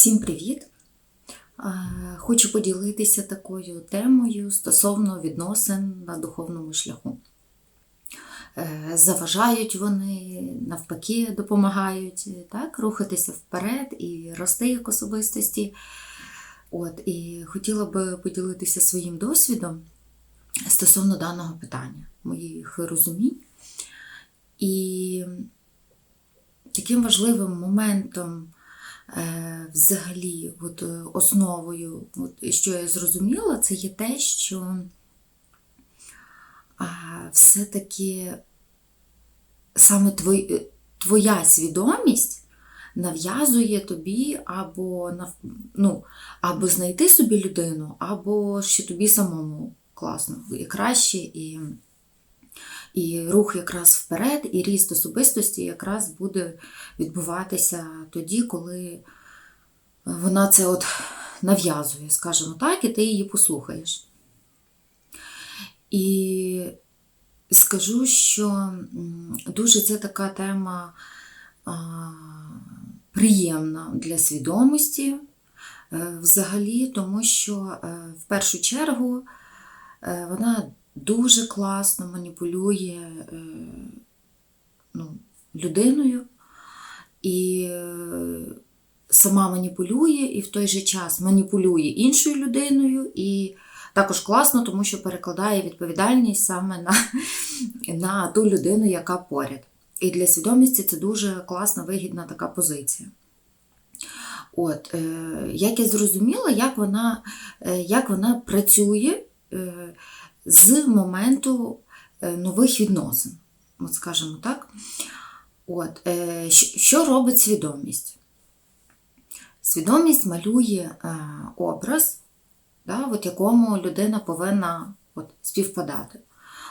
Всім привіт! Е, Хочу поділитися такою темою стосовно відносин на духовному шляху. Е, Заважають вони, навпаки, допомагають так, рухатися вперед і рости як особистості. От, і хотіла би поділитися своїм досвідом стосовно даного питання, моїх розумінь. І таким важливим моментом, е, взагалі, от, е, основою, от, що я зрозуміла, це є те, що все-таки саме твой, е, твоя свідомість нав'язує тобі або, ну, або знайти собі людину, або що тобі самому класно і краще, і, і рух якраз вперед, і ріст особистості якраз буде відбуватися тоді, коли вона це от нав'язує, скажімо так, і ти її послухаєш. І скажу, що дуже це така тема приємна для свідомості е, взагалі, тому що е, в першу чергу е, вона дуже класно маніпулює е, ну, людиною і е, сама маніпулює, і в той же час маніпулює іншою людиною. І також класно, тому що перекладає відповідальність саме на, на ту людину, яка поряд. І для свідомості це дуже класна, вигідна така позиція. От, е, як я зрозуміла, як вона, е, як вона працює е, з моменту е, нових відносин, от скажімо так. От, е, що робить свідомість? Свідомість малює е, образ, да, от якому людина повинна от, співпадати.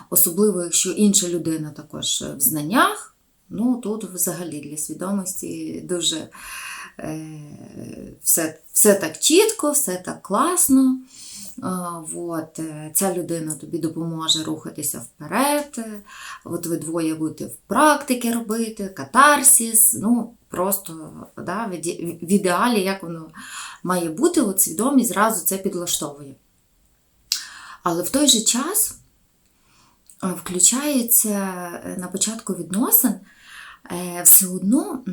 Особливо, якщо інша людина також в знаннях, ну тут взагалі для свідомості дуже все, все так чітко, все так класно. От, е, ця людина тобі допоможе рухатися вперед. е, От ви двоє будете в практики робити, катарсіс. Ну, просто да, в ідеалі, як воно має бути, от свідомість зразу це підлаштовує. Але в той же час е, включається е, на початку відносин е, все одно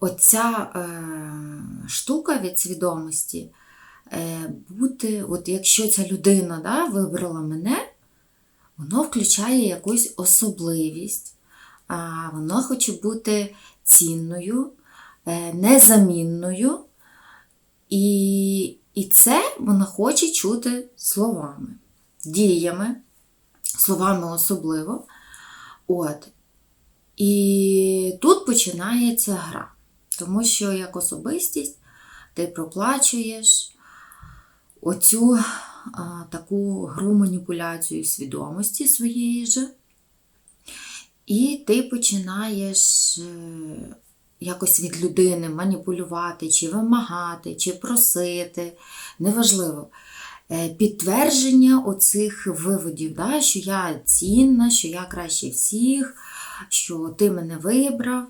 оця е, штука від свідомості е, бути, от якщо ця людина да, вибрала мене, воно включає якусь особливість, а, воно хоче бути цінною, е, незамінною, і, і це вона хоче чути словами, діями, словами особливо. От. І тут починається гра. Тому що як особистість ти проплачуєш оцю а, таку гру маніпуляцію свідомості своєї же, і ти починаєш е, якось від людини маніпулювати, чи вимагати, чи просити, неважливо. Е, Підтвердження оцих виводів, да, що я цінна, що я краще всіх, що ти мене вибрав,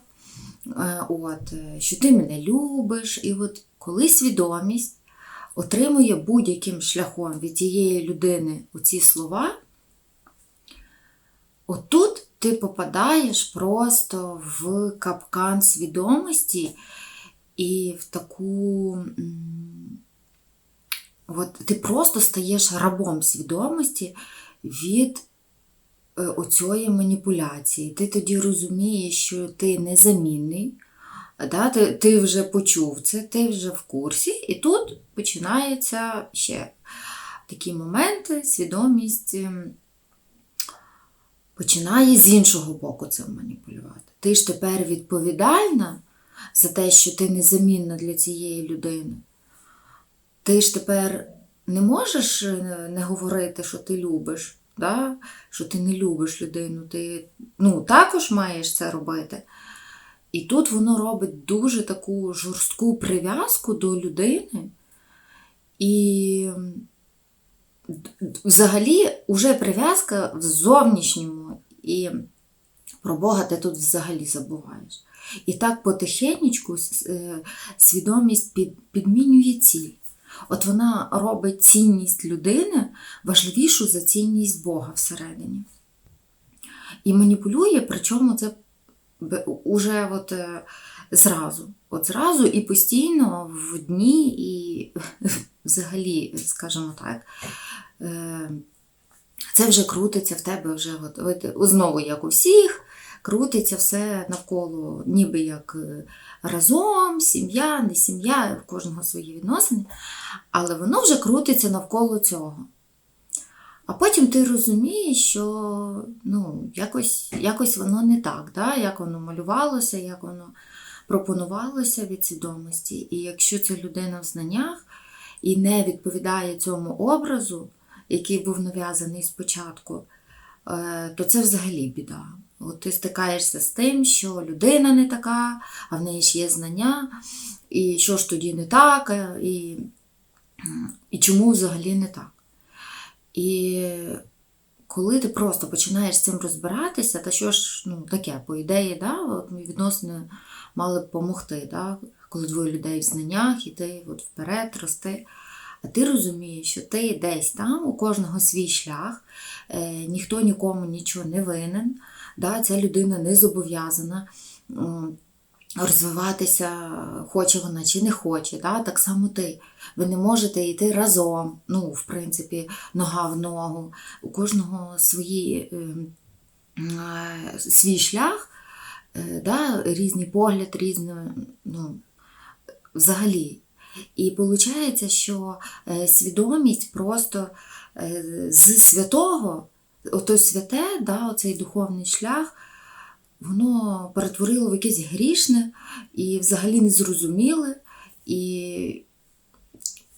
от, е, що ти мене любиш. І от коли свідомість отримує будь-яким шляхом від цієї людини оці слова, отут ти попадаєш просто в капкан свідомості і в таку. От ти просто стаєш рабом свідомості від е, оцієї маніпуляції. Ти тоді розумієш, що ти незамінний, да? ти, ти вже почув це, ти вже в курсі, і тут починаються ще такі моменти, свідомість ем, починає з іншого боку цим маніпулювати. Ти ж тепер відповідальна за те, що ти незамінна для цієї людини. Ти ж тепер не можеш е, не говорити, що ти любиш, да? що ти не любиш людину. Ти ну, також маєш це робити. І тут воно робить дуже таку жорстку прив'язку до людини. І взагалі вже прив'язка в зовнішньому, і про Бога ти тут взагалі забуваєш. І так потихеньку е, свідомість підмінює ціль. От вона робить цінність людини важливішу за цінність Бога всередині. І маніпулює, причому це уже от, е, зразу. От зразу і постійно в дні, і взагалі, скажімо так, е, це вже крутиться в тебе вже от, знову, як у всіх, крутиться все навколо, ніби як е, разом, сім'я, не сім'я, в кожного свої відносини, але воно вже крутиться навколо цього. А потім ти розумієш, що ну, якось, якось воно не так, да? як воно малювалося, як воно пропонувалося від свідомості. І якщо це людина в знаннях і не відповідає цьому образу, який був нав'язаний спочатку, е, то це взагалі біда. От ти стикаєшся з тим, що людина не така, а в неї ж є знання, і що ж тоді не так, е, і, і чому взагалі не так. І коли ти просто починаєш з цим розбиратися, та що ж ну, таке, по ідеї, да, от відносини мали б допомогти, да, коли двоє людей в знаннях, і ти от вперед рости. А ти розумієш, що ти десь там, у кожного свій шлях, е, ніхто нікому нічого не винен, да, ця людина не зобов'язана розвиватися, хоче вона чи не хоче. Да, так само ти. Ви не можете йти разом, ну, в принципі, нога в ногу. У кожного свої, е, е, свій шлях, е, да, різний погляд, різний, ну, взагалі. І виходить, що свідомість просто з святого, ото святе, да, оцей духовний шлях, воно перетворило в якесь грішне і взагалі незрозуміле. І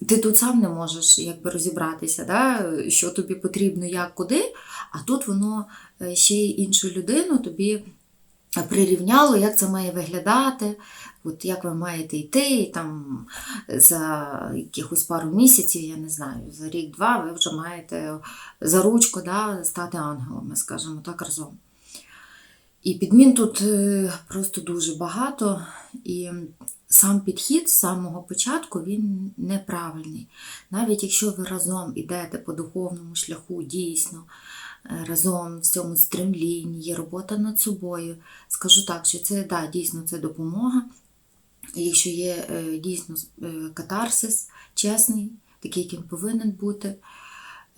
ти тут сам не можеш якби, розібратися, да, що тобі потрібно, як, куди, а тут воно е, ще й іншу людину тобі прирівняло, як це має виглядати, от як ви маєте йти, там за якихось пару місяців, я не знаю, за рік-два ви вже маєте за ручку да, стати ангелами, скажімо так, разом. І підмін тут е, просто дуже багато, і сам підхід з самого початку він неправильний. Навіть якщо ви разом ідете по духовному шляху дійсно, е, разом в цьому стремлінні, є робота над собою, скажу так, що це да, дійсно це допомога. Якщо є е, дійсно е, катарсис чесний, такий, яким повинен бути,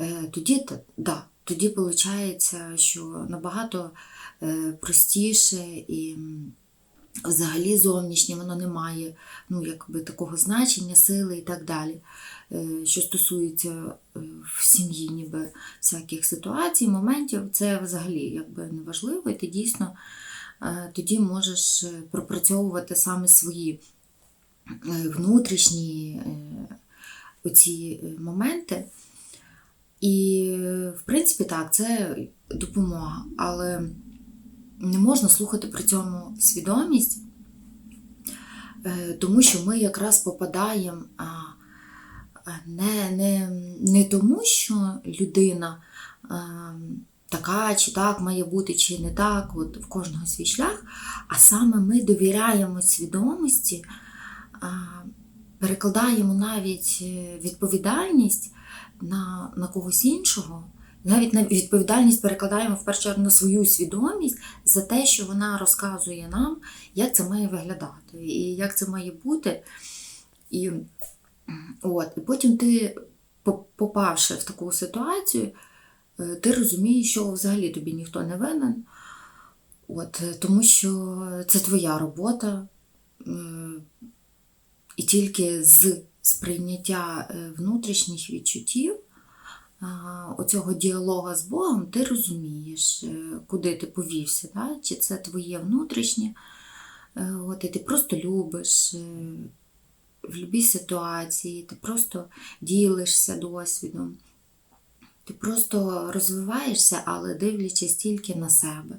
е, тоді, да, тоді виходить, що набагато простіше і взагалі зовнішнє воно не має ну, якби, такого значення, сили і так далі. Що стосується в сім'ї ніби всяких ситуацій, моментів, це взагалі якби не важливо, і ти дійсно тоді можеш е, пропрацьовувати саме свої е, внутрішні е, оці е, моменти. І, е, в принципі, так, це допомога, але не можна слухати при цьому свідомість, е, тому що ми якраз попадаємо не, не, не тому, що людина а, така чи так має бути, чи не так, от в кожного свій шлях, а саме ми довіряємо свідомості, перекладаємо навіть е, відповідальність на, на когось іншого. Навіть на відповідальність перекладаємо в першу чергу на свою свідомість за те, що вона розказує нам, як це має виглядати і як це має бути. І, от, і потім ти, попавши в таку ситуацію, ти розумієш, що взагалі тобі ніхто не винен. От, е, тому що це твоя робота. е, І тільки з сприйняття е, внутрішніх відчуттів, оцього діалога з Богом, ти розумієш, е, куди ти повівся, да? чи це твоє внутрішнє, е, от, і ти просто любиш е, в будь-якій ситуації, ти просто ділишся досвідом, ти просто розвиваєшся, але дивлячись тільки на себе.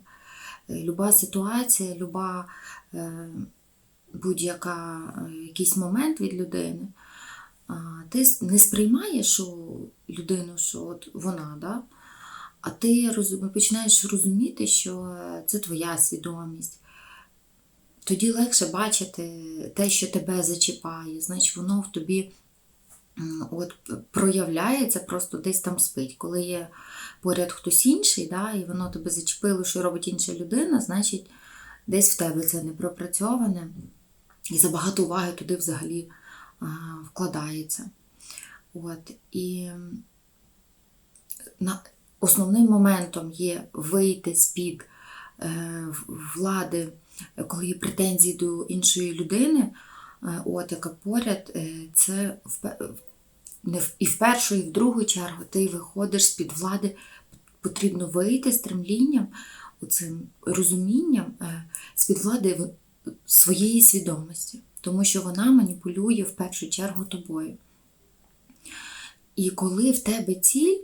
Е, Люба ситуація, люба е, будь-яка е, якийсь момент від людини, ти не сприймаєш людину, що от вона, да? а ти починаєш розуміти, що це твоя свідомість. тоді легше бачити те, що тебе зачіпає, значить воно в тобі от, проявляється, просто десь там спить. Коли є поряд хтось інший, да, і воно тебе зачепило, що робить інша людина, значить десь в тебе це не пропрацьоване, і забагато уваги туди взагалі а, вкладається. От, і на, основним моментом є вийти з-під е, влади, коли є претензії до іншої людини, е, от, яка поряд, е, це і в першу, і в другу чергу ти виходиш з-під влади, потрібно вийти стремлінням, оцим розумінням е, з-під влади в- своєї свідомості, тому що вона маніпулює в першу чергу тобою. І коли в тебе ціль,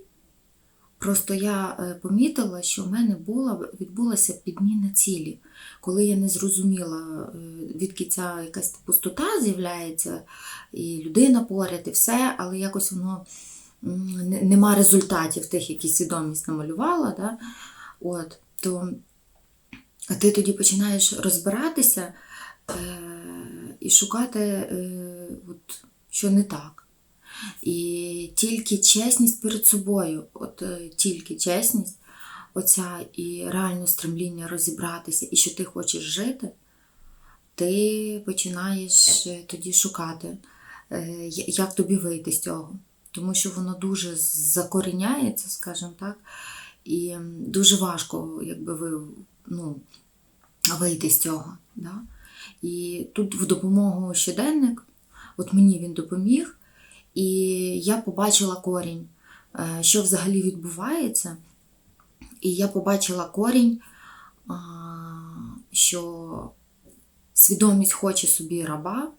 просто я е, помітила, що в мене була, відбулася підміна цілі. Коли я не зрозуміла, е, відки ця якась пустота з'являється, і людина поряд, і все, але якось воно нема результатів тих, які свідомість намалювала, да? От, то а ти тоді починаєш розбиратися е, і шукати, е, от, що не так. І тільки чесність перед собою, от е, тільки чесність, оця і реальне стремління розібратися, і що ти хочеш жити, ти починаєш е, тоді шукати, е, як тобі вийти з цього. Тому що воно дуже закоріняється, скажімо так, і дуже важко, якби ви ну, вийти з цього. Да? І тут в допомогу щоденник, от мені він допоміг, і я побачила корінь, е, що взагалі відбувається. І я побачила корінь, що свідомість хоче собі раба.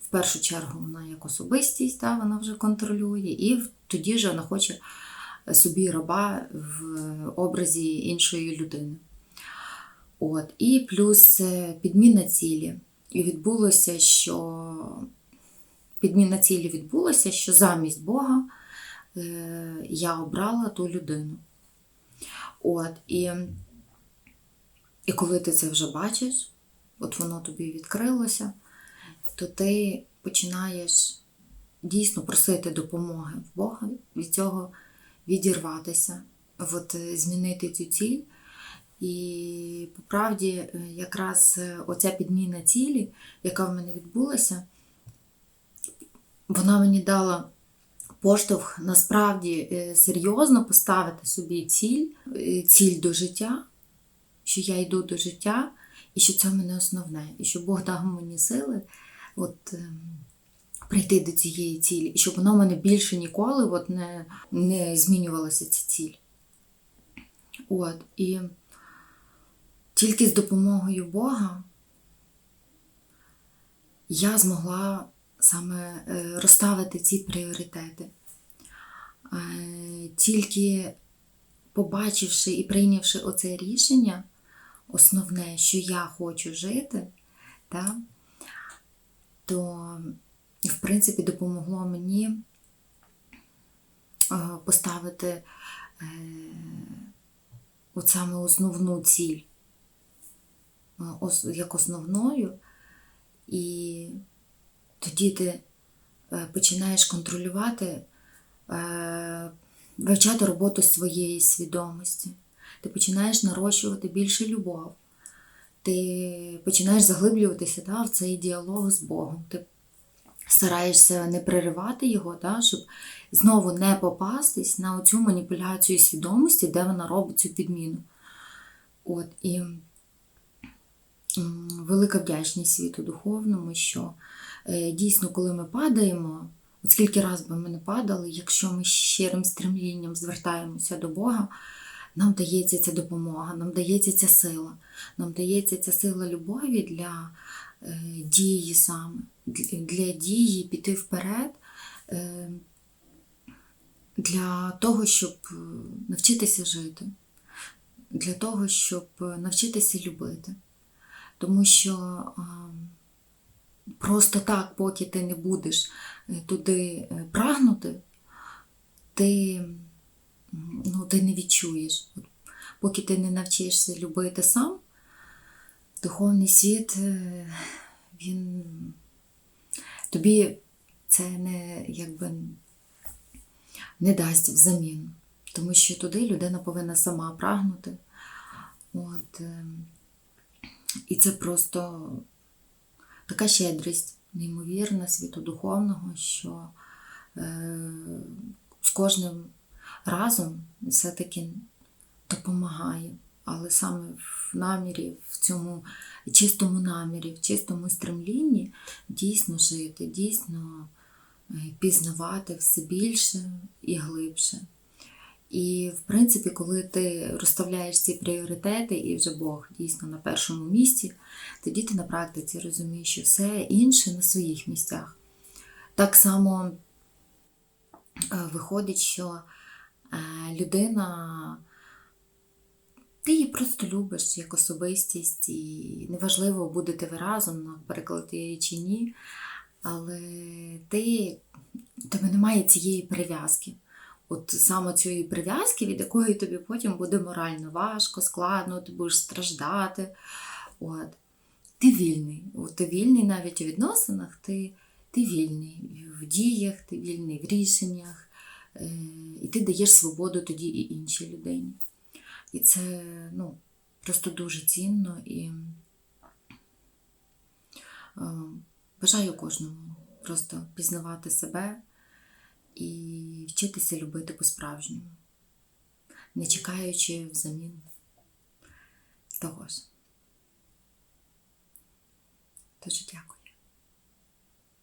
В першу чергу вона як особистість, да, вона вже контролює, і тоді ж вона хоче собі раба в образі іншої людини. От. І плюс е, підміна цілі. І відбулося, що підміна цілі відбулася, що замість Бога е, я обрала ту людину. От, і, і коли ти це вже бачиш, от воно тобі відкрилося, то ти починаєш дійсно просити допомоги в Бога від цього відірватися, от, змінити цю ціль. І по правді, е, якраз е, оця підміна цілі, яка в мене відбулася, вона мені дала поштовх насправді е, серйозно поставити собі ціль, е, ціль до життя, що я йду до життя, і що це в мене основне, і що Бог дав мені сили от, ем, прийти до цієї цілі, і щоб воно в мене більше ніколи от, не, не змінювалася ця ціль. От, і тільки з допомогою Бога я змогла саме е, розставити ці пріоритети. Е, Тільки побачивши і прийнявши оце рішення, основне, що я хочу жити, та, то, в принципі, допомогло мені е, поставити от саме основну ціль як основною, і тоді ти е, починаєш контролювати, е, вивчати роботу своєї свідомості. Ти починаєш нарощувати більше любов. Ти починаєш заглиблюватися да, в цей діалог з Богом. Ти стараєшся не переривати його, да, щоб знову не попастись на цю маніпуляцію свідомості, де вона робить цю підміну. От, і велика вдячність світу духовному, що дійсно, коли ми падаємо, от скільки раз би ми не падали, якщо ми щирим стремлінням звертаємося до Бога, нам дається ця допомога, нам дається ця сила, нам дається ця сила любові для е, дії саме, для, дії піти вперед, е, для того, щоб е, навчитися жити, для того, щоб е, навчитися любити. Тому що просто так, поки ти не будеш е, туди е, прагнути, ти, ну, ти не відчуєш. Поки ти не навчишся любити сам, духовний світ, е, він тобі це не якби не дасть взамін. Тому що туди людина повинна сама прагнути. От, е, і це просто така щедрість, неймовірна світу духовного, що е, з кожним разом все-таки допомагає. Але саме в намірі, в цьому чистому намірі, в чистому стремлінні дійсно жити, дійсно е, пізнавати все більше і глибше. І, в принципі, коли ти розставляєш ці пріоритети, і вже Бог дійсно на першому місці, тоді ти на практиці розумієш, що все інше на своїх місцях. Так само е, виходить, що е, людина, ти її просто любиш як особистість, і неважливо, будете ви разом, наприклад, чи ні, але ти, тебе немає цієї прив'язки. От саме цієї прив'язки, від якої тобі потім буде морально важко, складно, ти будеш страждати. От. Ти вільний. От ти вільний навіть у відносинах, ти, ти вільний в діях, ти вільний в рішеннях, е, і ти даєш свободу тоді і іншій людині. І це ну, просто дуже цінно і е, бажаю кожному просто пізнавати себе і вчитися любити по-справжньому, не чекаючи взамін того ж. Дуже дякую.